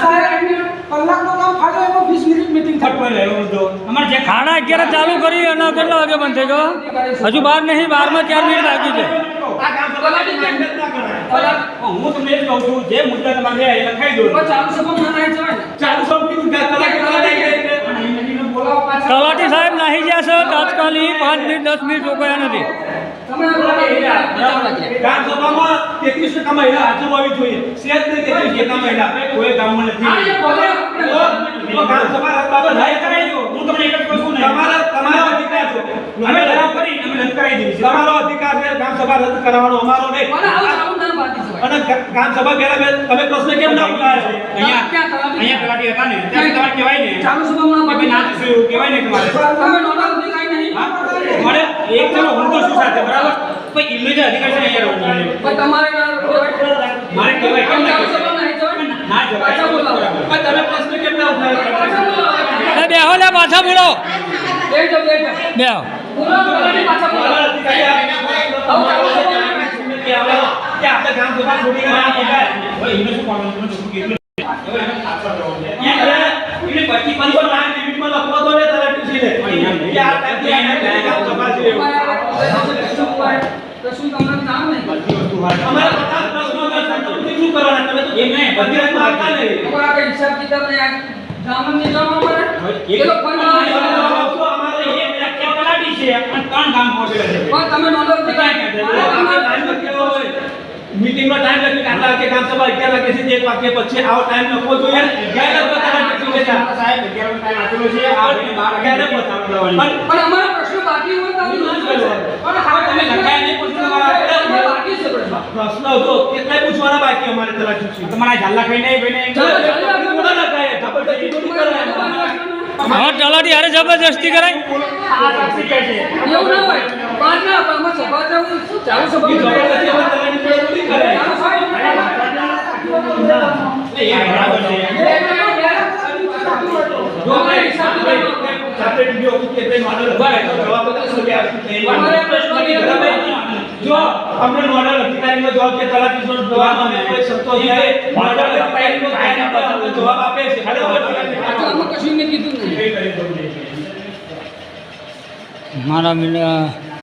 કલાકનો કામ ફાટો એમાં વીસ મિનિટ મીટિંગ અમારે જે ખાડા અગિયાર ચાલુ કરી અને કેટલા વાગે બંધ થઈ ગયો? હજુ બાર નહીં બારમાં ચાર મિનિટ બાકી છે. હું તમને એ કહું છું જે મુદ્દા તમારે લખાઈ દો તલાટી સાહેબ નાહી ગયા છે તાત્કાલિક પાંચ મિનિટ દસ મિનિટ રોકાયા નથી. તમે બચાવ રાખીએ. ગામસભામાં તેત્રીસ ટકા મહિલા હાજર હોવી જોઈએ. સેજ નહીં તેત્રીસ ટકા મહિલા કોઈ ગામમાં નથી. બોલે તો તો ગામસભા રદ બાબત હાય કરાવી દો. હું તમને એક જ કહું તમારા તમારો અધિકાર છે. અમે ઠરાવ કરી. અમે રદ કરાવી દઈશું તમારો અધિકાર છે. ગામસભા રદ કરાવવાનો અમારો નહીં. અને ગામ સભા પહેલા તમે પ્રશ્ન કેમ ના ઉઠાવ્યો અહીંયા અહીંયા તલાટી હતા ને. ત્યાં તમે કહેવાય ને. ચાલુ સભામાં તમે ના બાંધી કહેવાય ને તમારે. તમે નોંધો સુધી કાંઈ નહીં. હા? એક ચલો હું તો શું સાથે બરાબર પણ ઇલ્લીગલ અધિકાર છે અહીંયા રહેવું પણ તમારે મારે કહેવાય કેમ ના ચાલુ કહેવાય? સભામાં નહીં જવાય. ના જવાય. પાછા બોલાવો. પણ તમે પ્રશ્ન કેમ ના પાછા બોલાવો. બેહો લે પાછા બોલો. બેહો પાછા. કે આપણે ગામસભા છોડી ગયા એને શું કરવાનું? એને શું કીધું? હવે જવાનું લાખ લિમિટમાં લખવા દો નો ટાઈમ કે. તો શું તમને કામ સભા અમારે બધા છે. એક લખી કે વાગે વાગ્યા પછી આવો ટાઈમ લખવો જોઈએ ગેર સાહેબ નો ટાઈમ આપેલો છે. આ ભાઈને બાર ક્યારે પણ પણ અમારા પ્રશ્નો બાકી હોય તો કરવો. પણ હવે તમે લખાયા નહીં પછી બાકી છે પ્રશ્નો. પ્રશ્ન હતો કેટલાય પૂછવાના બાકી અમારે તલાટીશ્રી તમારા ઝાલા ખાઈને ભાઈને ચાલો, ચાલો. લખાય જબરદસ્તી. હા હારે જબરજસ્તી કરાય. આ સાક્ષી કહે છે. એવું ના હોય પાંચ ના આપે. અમે સભા જવું ચાલુ એ સભા જબરદસ્તી અમારે તલાટી જોડે થોડી કરાય. એ બરાબર છે જો આપણે હિસાબ કિતાબ આપણે વિડિયો મોડલ હોય જવાબ બધા સગે આપી દે. અમારે પ્રશ્નોની બરાબર? જો અમને નોડલ અધિકારીનો જવાબ કે તલાટીનો જવાબ અમે કોઈ સંતોષ થાય નોડલ અધિકારીનો જવાબ આપે છે. બરાબર? આ તો અમે કશું મેં કીધું નહીં. મારા મિલ